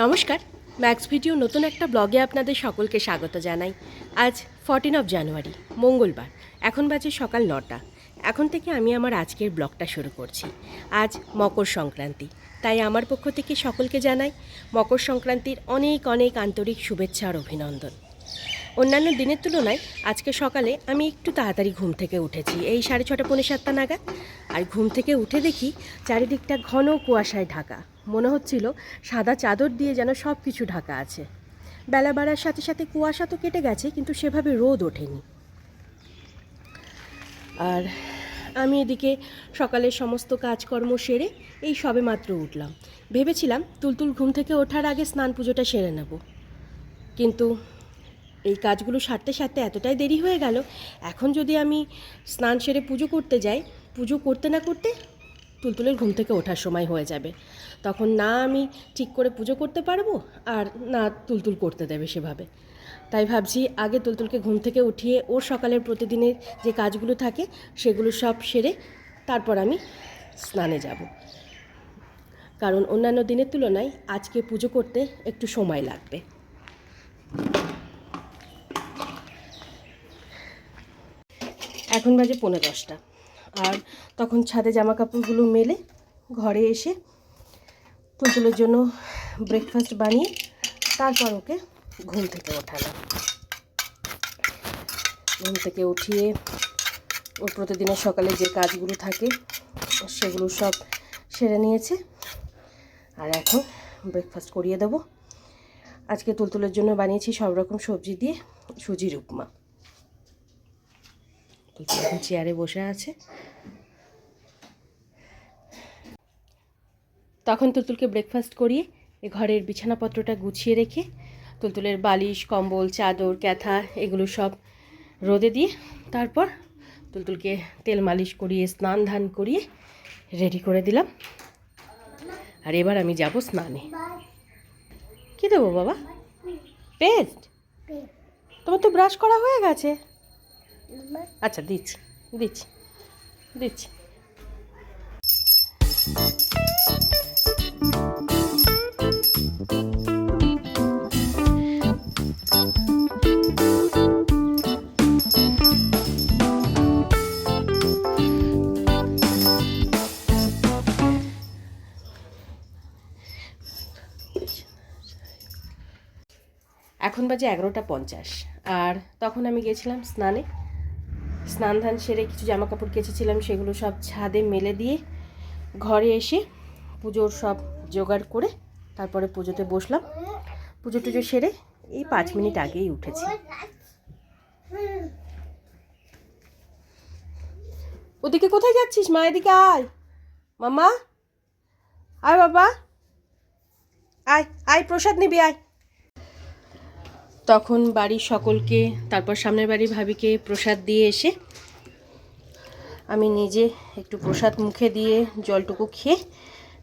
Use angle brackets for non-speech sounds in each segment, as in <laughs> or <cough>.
নমস্কার। Max video নতুন একটা ব্লগে আপনাদের সকলকে স্বাগত জানাই। আজ ফর্টিন অফ জানুয়ারি মঙ্গলবার। এখন বাজে সকাল নটা। এখন থেকে আমি আমার আজকের ব্লগটা শুরু করছি। আজ মকর সংক্রান্তি, তাই আমার পক্ষ থেকে সকলকে জানাই মকর সংক্রান্তির অনেক অনেক আন্তরিক শুভেচ্ছা আর অভিনন্দন। অন্যান্য দিনের তুলনায় আজকে সকালে আমি একটু তাড়াতাড়ি ঘুম থেকে উঠেছি, এই সাড়ে ছটা পৌনে সাতটা নাগাদ। আর ঘুম থেকে উঠে দেখি চারিদিকটা ঘন কুয়াশায় ঢাকা। মনে হচ্ছিল সাদা চাদর দিয়ে যেন সব কিছু ঢাকা আছে। বেলা বাড়ার সাথে সাথে কুয়াশা তো কেটে গেছে, কিন্তু সেভাবে রোদ ওঠেনি। আর আমি এদিকে সকালের সমস্ত কাজকর্ম সেরে এই সবে মাত্র উঠলাম। ভেবেছিলাম তুলতুল ঘুম থেকে ওঠার আগে স্নান পুজোটা সেরে নেব। কিন্তু এই কাজগুলো সারতে সারতে এতটাই দেরি হয়ে গেল, এখন যদি আমি স্নান সেরে পুজো করতে যাই, পুজো করতে না করতে তুলতুলের ঘুম থেকে ওঠার সময় হয়ে যাবে। তখন না আমি ঠিক করে পুজো করতে পারব আর না তুলতুল করতে দেবে সেভাবে। তাই ভাবছি আগে তুলতুলকে ঘুম থেকে উঠিয়ে ওর সকালের প্রতিদিনের যে কাজগুলো থাকে সেগুলো সব সেরে তারপর আমি স্নানে যাব। কারণ অন্যান্য দিনের তুলনায় আজকে পুজো করতে একটু সময় লাগবে। এখন বাজে পনেরো দশটা। আর তখন ছাদে জামা কাপড়গুলো মেলে ঘরে এসে তুলতুলের জন্য ব্রেকফাস্ট বানিয়ে তারপর ওকে ঘুম থেকে ওঠালাম। ঘুম থেকে উঠিয়ে ওর প্রতিদিনের সকালে যে কাজগুলো থাকে, সেগুলো সব সেরে নিয়েছে। আর এখন ব্রেকফাস্ট করিয়ে দেবো। আজকে তুলতুলের জন্য বানিয়েছি সব রকম সবজি দিয়ে সুজির উপমা তুলতুল এখন চেয়ারে বসে আছে। তখন তুলতুলকে ব্রেকফাস্ট করিয়ে এ ঘরের বিছানাপত্রটা গুছিয়ে রেখে তুলতুলের বালিশ কম্বল চাদর ক্যাথা এগুলো সব রোদে দিয়ে তারপর তুলতুলকে তেল মালিশ করিয়ে স্নান ধান করিয়ে রেডি করে দিলাম। আর এবার আমি যাব স্নানে। কী দেবো বাবা? পেস্ট তোমার তো ব্রাশ করা হয়ে গেছে। আচ্ছা দিচ্ছি দিচ্ছি দিচ্ছি। এখন বাজে এগারোটা পঞ্চাশ। আর তখন আমি গেছিলাম স্নানে। স্নান ধান সেরে কিছু জামা কাপড় কেচেছিলাম, সেগুলো সব ছাদে মেলে দিয়ে ঘরে এসে পুজোর সব জোগাড় করে তারপরে পুজোতে বসলাম। পুজো টুজো সেরে এই পাঁচ মিনিট আগেই উঠেছি। ওদিকে কোথায় যাচ্ছিস মা? এদিকে আয়। মামা আয় বাবা। আয় আয়, প্রসাদ নিবি, আয়। তখন বাড়ির সকলকে, তারপর সামনের বাড়ির ভাবিকে প্রসাদ দিয়ে এসে আমি নিজে একটু প্রসাদ মুখে দিয়ে জলটুকু খেয়ে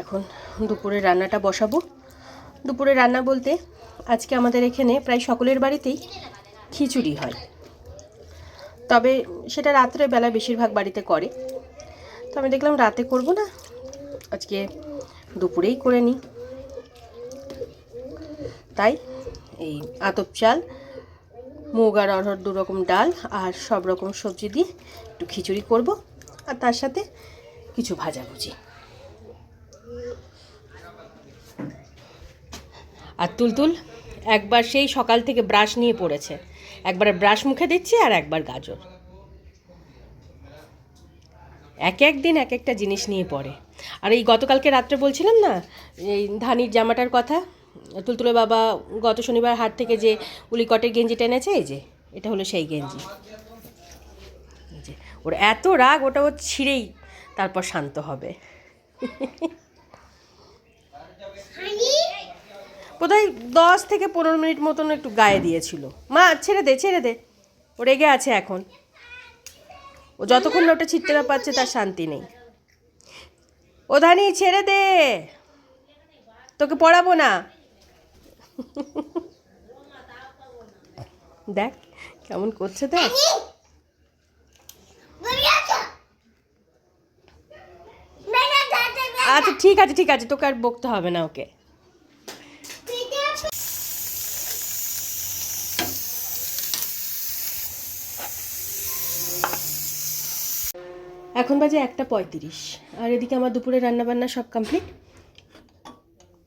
এখন দুপুরে রান্নাটা বসাবো। দুপুরে রান্না বলতে আজকে আমাদের এখানে প্রায় সকলের বাড়িতেই খিচুড়ি হয়। তবে সেটা রাত্রে বেলা বেশিরভাগ বাড়িতে করে। তো আমি দেখলাম রাতে করব না, আজকে দুপুরেই করে নিই। তাই এই আতপ চাল, মুগ আর অরহর দু রকম ডাল আর সব রকম সবজি দিয়ে একটু খিচুড়ি করব আর তার সাথে কিছু ভাজাভুজি। আর তুলতুল, একবার সেই সকাল থেকে ব্রাশ নিয়ে পড়েছে। একবার ব্রাশ মুখে দিচ্ছে আর একবার গাজর। এক এক দিন এক একটা জিনিস নিয়ে পড়ে। আর এই গতকালকে রাত্রে বলছিলাম না, এই ধানির জামাটার কথা তুলতুলে বাবা গত শনিবার হাট থেকে যে উলিকটের গেঞ্জিটা এনেছে এই যে, এটা হলো সেই গেঞ্জি। ওর এত রাগ, ওটা ও ছিঁড়েই তারপর শান্ত হবে। বোধহয় দশ থেকে পনেরো মিনিট মতন একটু গায়ে দিয়েছিল। মা, ছেড়ে দে ছেড়ে দে। ও রেগে আছে এখন। ও যতক্ষণ ওটা ছিটতে না পাচ্ছে তার শান্তি নেই। ও ধানি, ছেড়ে দে। তোকে পড়াবো না। <laughs> দেখ কেমন করছে দেখ। আচ্ছা ঠিক আছে ঠিক আছে তোকে আর বকতে হবে না ওকে। এখন বাজে একটা পঁয়ত্রিশ আর এদিকে আমার দুপুরে রান্নাবান্না সব কমপ্লিট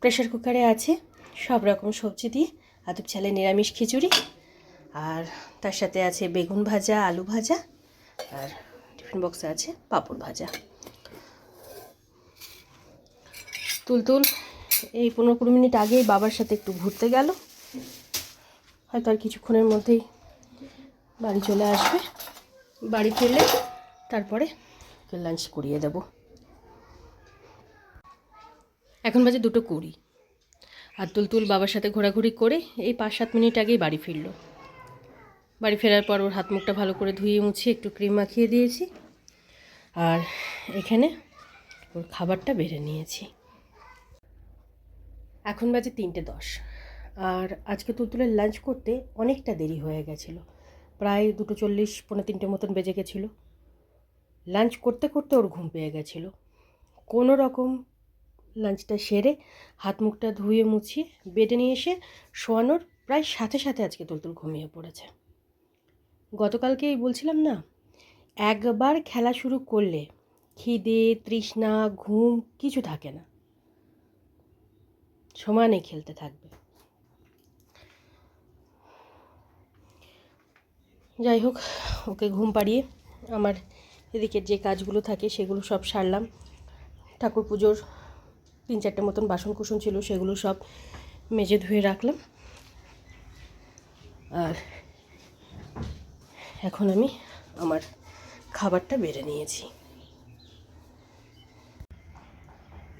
প্রেশার কুকারে আছে। সব রকম সবজি দিয়ে, আদব চালে নিরামিষ খিচুড়ি, আর তার সাথে আছে বেগুন ভাজা, আলু ভাজা, আর টিফিন বক্সে আছে পাঁপড় ভাজা। তুলতুল এই পনেরো কুড়ি মিনিট আগেই বাবার সাথে একটু ঘুরতে গেল। হয়তো আর কিছুক্ষণের মধ্যেই বাড়ি চলে আসবে। বাড়ি ফিরলে তারপরে লাঞ্চ করিয়ে দেব। এখন বাজে দুটো কুড়ি। আর তুলতুল বাবার সাথে ঘোরাঘুরি করে এই পাঁচ সাত মিনিট আগেই বাড়ি ফিরলো। বাড়ি ফেরার পর ওর হাত মুখটা ভালো করে ধুয়ে মুছিয়ে একটু ক্রিম মাখিয়ে দিয়েছি আর এখানে ওর খাবারটা বেড়ে নিয়েছি। এখন বাজে তিনটে দশ। আর আজকে তুলতুলের লাঞ্চ করতে অনেকটা দেরি হয়ে গেছিল। প্রায় দুটো চল্লিশ পনেরো তিনটে মতন বেজে গেছিল। লাঞ্চ করতে করতে ওর ঘুম পেয়ে গেছিল। কোনো রকম লাঞ্চটা সেরে হাত মুখটা ধুয়ে মুছিয়ে বেডে নিয়ে এসে শোয়ানোর প্রায় সাথে সাথে আজকে তুলতুল ঘুমিয়ে পড়েছে। গতকালকেই বলছিলাম না, একবার খেলা শুরু করলে খিদে, তৃষ্ণা, ঘুম কিছু থাকে না। সমানে খেলতে থাকবে। যাই হোক, ওকে ঘুম পাড়িয়ে আমার এদিকের যে কাজগুলো থাকে সেগুলো সব সারলাম। ঠাকুর পুজোর তিন চারটে মতন বাসন কুসন ছিল, সেগুলো সব মেজে ধুয়ে রাখলাম। আর এখন আমি আমার খাবারটা বেড়ে নিয়েছি।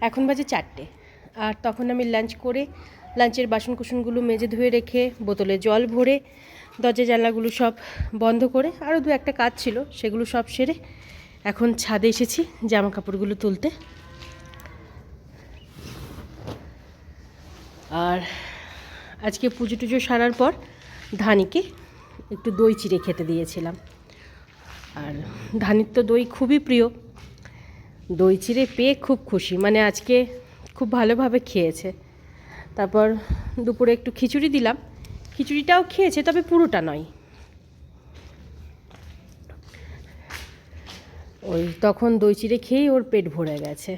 এখন বাজে চারটে, আর তখন আমি লাঞ্চ করে লাঞ্চের বাসন কুসনগুলো মেজে ধুয়ে রেখে বোতলে জল ভরে দরজা জানলাগুলো সব বন্ধ করে আরও দু একটা কাজ ছিল, সেগুলো সব সেরে এখন ছাদে এসেছি জামা কাপড়গুলো তুলতে। আর আজকে পুজো টুজো সারার পর ধানিকে একটু দই চিড়ে খেতে দিয়েছিলাম। আর ধানির তো দই খুবই প্রিয়। দই চিড়ে পেয়ে খুব খুশি। মানে আজকে খুব ভালোভাবে খেয়েছে। তারপর দুপুরে একটু খিচুড়ি দিলাম। খিচুড়িটাও খেয়েছে, তবে পুরোটা নয়। ওই তখন দই চিড়ে খেয়েই ওর পেট ভরে গেছে।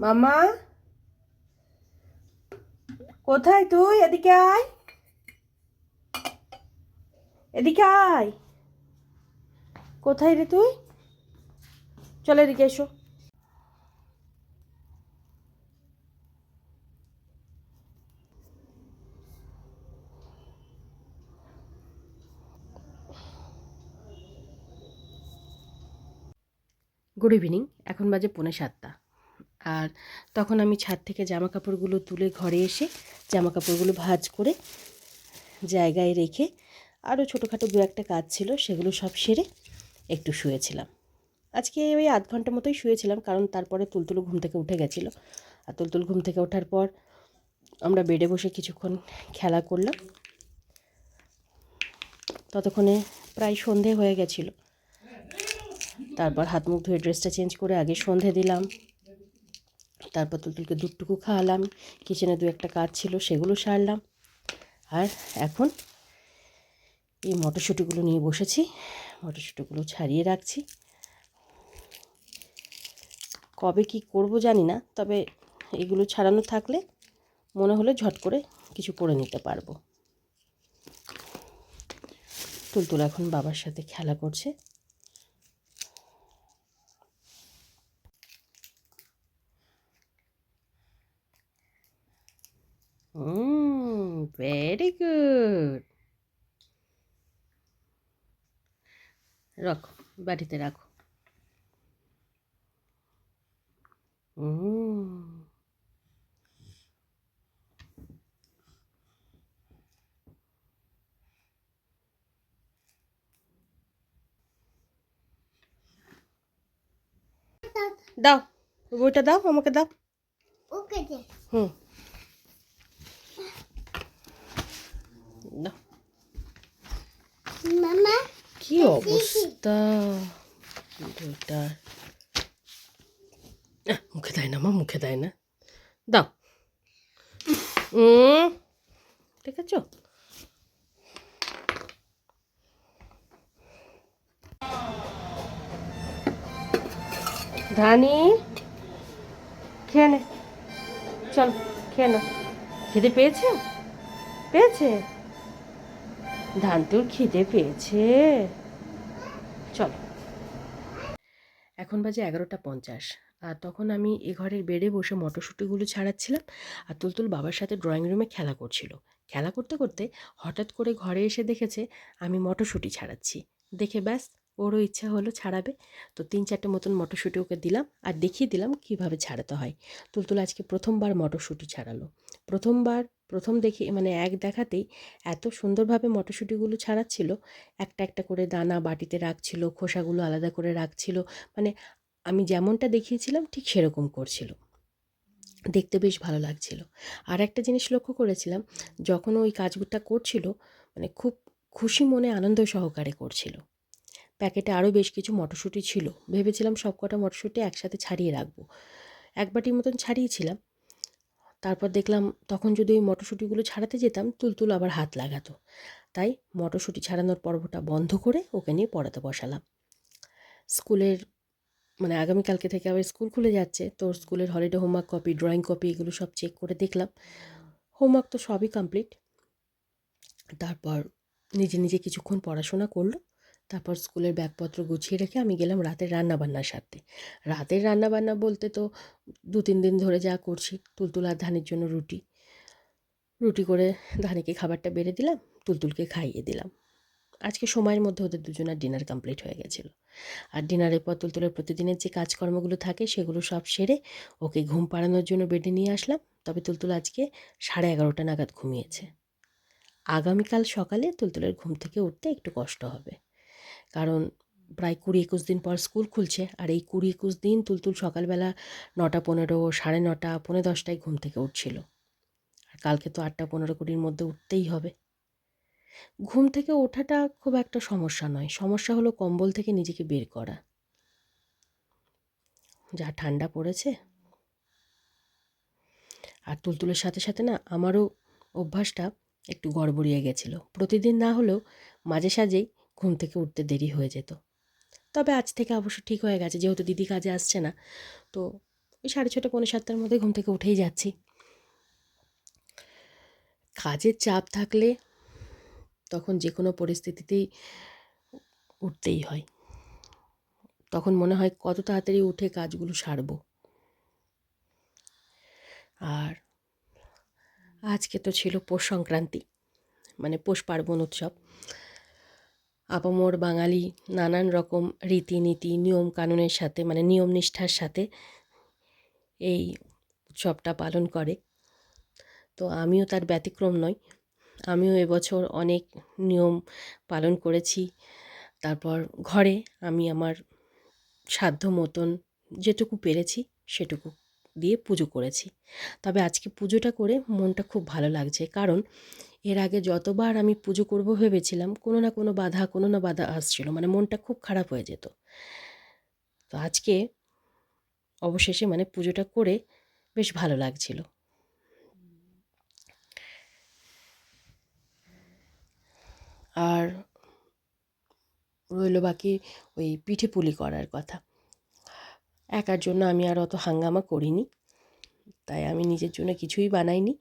মামা? কোথায় তুই? এদিকে আয়। এদিকে আয়। কোথায় রে তুই? চলে এদিকে এসো। গুড ইভিনিং এখন বাজে পৌনে সাতটা। আর তখন আমি ছাদ থেকে জামা কাপড়গুলো তুলে ঘরে এসে জামা কাপড়গুলো ভাঁজ করে জায়গায় রেখে আরও ছোটোখাটো দু একটা কাজ ছিল, সেগুলো সব সেরে একটু শুয়েছিলাম। আজকে ওই আধ ঘণ্টা মতোই শুয়েছিলাম, কারণ তারপরে তুলতুল ঘুম থেকে উঠে গেছিল। আর তুলতুল ঘুম থেকে ওঠার পর আমরা বেডে বসে কিছুক্ষণ খেলা করলাম। ততক্ষণে প্রায় সন্ধে হয়ে গেছিল। তারপর হাত মুখ ধুয়ে ড্রেসটা চেঞ্জ করে আগে সন্ধে দিলাম। তারপর তুলতুলকে দুধটুকু খাওয়ালাম কিচেনে দু একটা কাজ ছিল সেগুলো সারলাম। আর এখন এই মটরশুঁটিগুলো নিয়ে বসেছি, মটরশুঁটিগুলো ছাড়িয়ে রাখছি। কবে কি করব জানি না, তবে এগুলো ছাড়ানো থাকলে মনে হলে ঝট করে কিছু করে নিতে পারব। তুলতুল এখন বাবার সাথে খেলা করছে। Mm, very good. রাখো বাটিতে রাখো। হুম দাও বইটা দাও আমাকে দাও। ওকে হুম। অবস্থা মুখে দেয় না মা, মুখে দেয় না। দাও। ঠিক আছে ধানি, খেয়ে চল, খেয়ে না খেতে পেয়েছে? পেয়েছে? ধান তোর খিদে পেয়েছে? চল। এখন বাজে এগারোটা পঞ্চাশ। আর তখন আমি এ ঘরের বেডে বসে মটরশুঁটিগুলো ছাড়াচ্ছিলাম আর তুলতুল বাবার সাথে ড্রয়িং রুমে খেলা করছিল। খেলা করতে করতে হঠাৎ করে ঘরে এসে দেখেছে আমি মটরশুঁটি ছাড়াচ্ছি। দেখে ব্যাস, ওরও ইচ্ছা হলো ছাড়াবে। তো তিন চারটে মতন মটরশুঁটি ওকে দিলাম আর দেখিয়ে দিলাম কীভাবে ছাড়াতে হয়। তুলতুল আজকে প্রথমবার মটরশুঁটি ছাড়ালো। প্রথমবার প্রথম দেখি মানে এক দেখাতেই এত সুন্দরভাবে মটরশুঁটিগুলো ছাড়াচ্ছিল। একটা একটা করে দানা বাটিতে রাখছিল, খোসাগুলো আলাদা করে রাখছিল। মানে আমি যেমনটা দেখিয়েছিলাম, ঠিক সেরকম করছিল। দেখতে বেশ ভালো লাগছিল। আর একটা জিনিস লক্ষ্য করেছিলাম, যখন ওই কাজটা করছিল মানে খুব খুশি মনে আনন্দ সহকারে করছিল। প্যাকেটে আরও বেশ কিছু মটরশুঁটি ছিল। ভেবেছিলাম সব কটা মটরশুঁটি একসাথে ছাড়িয়ে রাখব। এক বাটির মতন ছাড়িয়েছিলাম। তারপর দেখলাম তখন যদি ওই মটরশুঁটিগুলো ছাড়াতে যেতাম, তুলতুল আবার হাত লাগাতো। তাই মটরশুঁটি ছাড়ানোর পর্বটা বন্ধ করে ওকে নিয়ে পড়াতে বসালাম। স্কুলের মানে আগামীকালকে থেকে আবার স্কুল খুলে যাচ্ছে তোর স্কুলের holiday homework copy drawing copy এগুলো সব চেক করে দেখলাম। হোমওয়ার্ক তো সবই কমপ্লিট তারপর নিজে নিজে কিছুক্ষণ পড়াশোনা করল। তারপর স্কুলের ব্যাগপত্র গুছিয়ে রেখে আমি গেলাম রাতের রান্নাবান্নার সাথে। রাতের রান্নাবান্না বলতে তো দু তিন দিন ধরে যা করছি, তুলতুল আর ধানের জন্য রুটি। রুটি করে ধানিকে খাবারটা বেড়ে দিলাম, তুলতুলকে খাইয়ে দিলাম। আজকে সময়ের মধ্যে ওদের দুজনের ডিনার কমপ্লিট হয়ে গেছিল। আর ডিনারের পর তুলতুলের প্রতিদিনের যে কাজকর্মগুলো থাকে সেগুলো সব সেরে ওকে ঘুম পাড়ানোর জন্য বেডে নিয়ে আসলাম। তবে তুলতুল আজকে সাড়ে এগারোটা নাগাদ ঘুমিয়েছে। আগামীকাল সকালে তুলতুলের ঘুম থেকে উঠতে একটু কষ্ট হবে। কারণ প্রায় কুড়ি একুশ দিন পর স্কুল খুলছে। আর এই কুড়ি একুশ দিন তুলতুল সকালবেলা নটা পনেরো, সাড়ে নটা পনেরো দশটায় ঘুম থেকে উঠছিল। আর কালকে তো আটটা পনেরো কুড়ির মধ্যে উঠতেই হবে। ঘুম থেকে ওঠাটা খুব একটা সমস্যা নয়। সমস্যা হলো কম্বল থেকে নিজেকে বের করা। যা ঠান্ডা পড়েছে। আর তুলতুলের সাথে সাথে না আমারও অভ্যাসটা একটু গড়বড়িয়ে গেছিল। প্রতিদিন না হলেও মাঝে সাঝেই ঘুম থেকে উঠতে দেরি হয়ে যেত। তবে আজ থেকে অবশ্য ঠিক হয়ে গেছে, যেহেতু দিদি কাজে আসছে না, তো ওই সাড়ে ছটা পৌনে সাতটার মধ্যে ঘুম থেকে উঠেই যাচ্ছি। কাজের চাপ থাকলে তখন যে কোনো পরিস্থিতিতেই উঠতেই হয়। তখন মনে হয় কত তাড়াতাড়ি উঠে কাজগুলো সারবো। আর আজকে তো ছিল পৌষ সংক্রান্তি মানে পৌষ পার্বণ উৎসব। আপামোর বাঙালি নানান রকম রীতিনীতি নিয়ম কানুনের সাথে মানে নিয়ম নিষ্ঠার সাথে এই উৎসবটা পালন করে। তো আমিও তার ব্যতিক্রম নই। আমিও এবছর অনেক নিয়ম পালন করেছি। তারপর ঘরে আমি আমার সাধ্য মতন যেটুকু পেরেছি সেটুকু দিয়ে পুজো করেছি। তবে আজকে পুজোটা করে মনটা খুব ভালো লাগছে। কারণ এর আগে যতবার আমি পুজো করব ভেবেছিলাম, কোনো না কোনো বাধা, কোনো না বাধা আসছিল। মানে মনটা খুব খারাপ হয়ে যেত। তো আজকে অবশেষে মানে পুজোটা করে বেশ ভালো লাগছিল। আর রইল বাকি ওই পিঠে পুলি করার কথা। একার জন্য আমি আর অত হাঙ্গামা করিনি। তাই আমি নিজের জন্য কিছুই বানাইনি।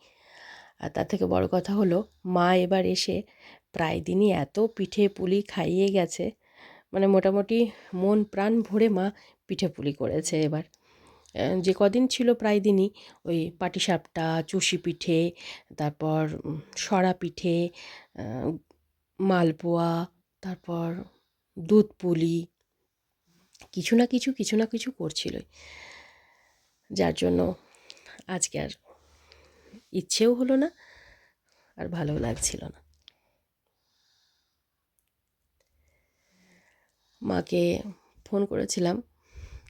আর তার থেকে বড় কথা হলো, মা এবার এসে প্রায় দিনই এত পিঠে পুলি খাইয়ে গেছে। মানে মোটামুটি মন প্রাণ ভরে মা পিঠে পুলি করেছে এবার। যে কদিন ছিল প্রায় দিনই ওই পাটিসাপটা, চুষি পিঠে, তারপর সরা পিঠে মালপোয়া, তারপর দুধ পুলি, কিছু না কিছু কিছু না কিছু করছিলই। যার জন্য আজকে আর ইচ্ছেও হলো না আর ভালোও লাগছিল না। মাকে ফোন করেছিলাম।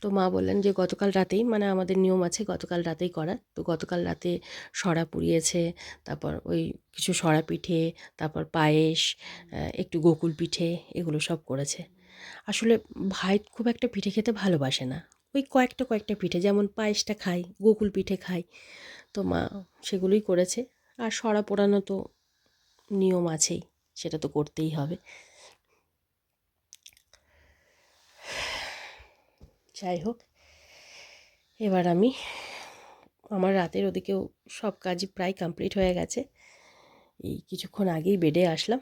তো মা বললেন যে, গতকাল রাতেই মানে আমাদের নিয়ম আছে, গতকাল রাতেই করা। তো গতকাল রাতে সরা পুড়িয়েছে, তারপর ওই কিছু সরা পিঠে, তারপর পায়েস একটু গোকুল পিঠে, এগুলো সব করেছে। আসলে ভাই খুব একটা পিঠে খেতে ভালোবাসে না। ওই কয়েকটা কয়েকটা পিঠে, যেমন পায়েসটা খাই, গোকুল পিঠে খাই। তো মা সেগুলোই করেছে। আর সরা পোড়ানো তো নিয়ম আছেই, সেটা তো করতেই হবে। যাই হোক, এবার আমি আমার রাতের ওদিকেও সব কাজই প্রায় কমপ্লিট হয়ে গেছে। এই কিছুক্ষণ আগেই বেডে আসলাম।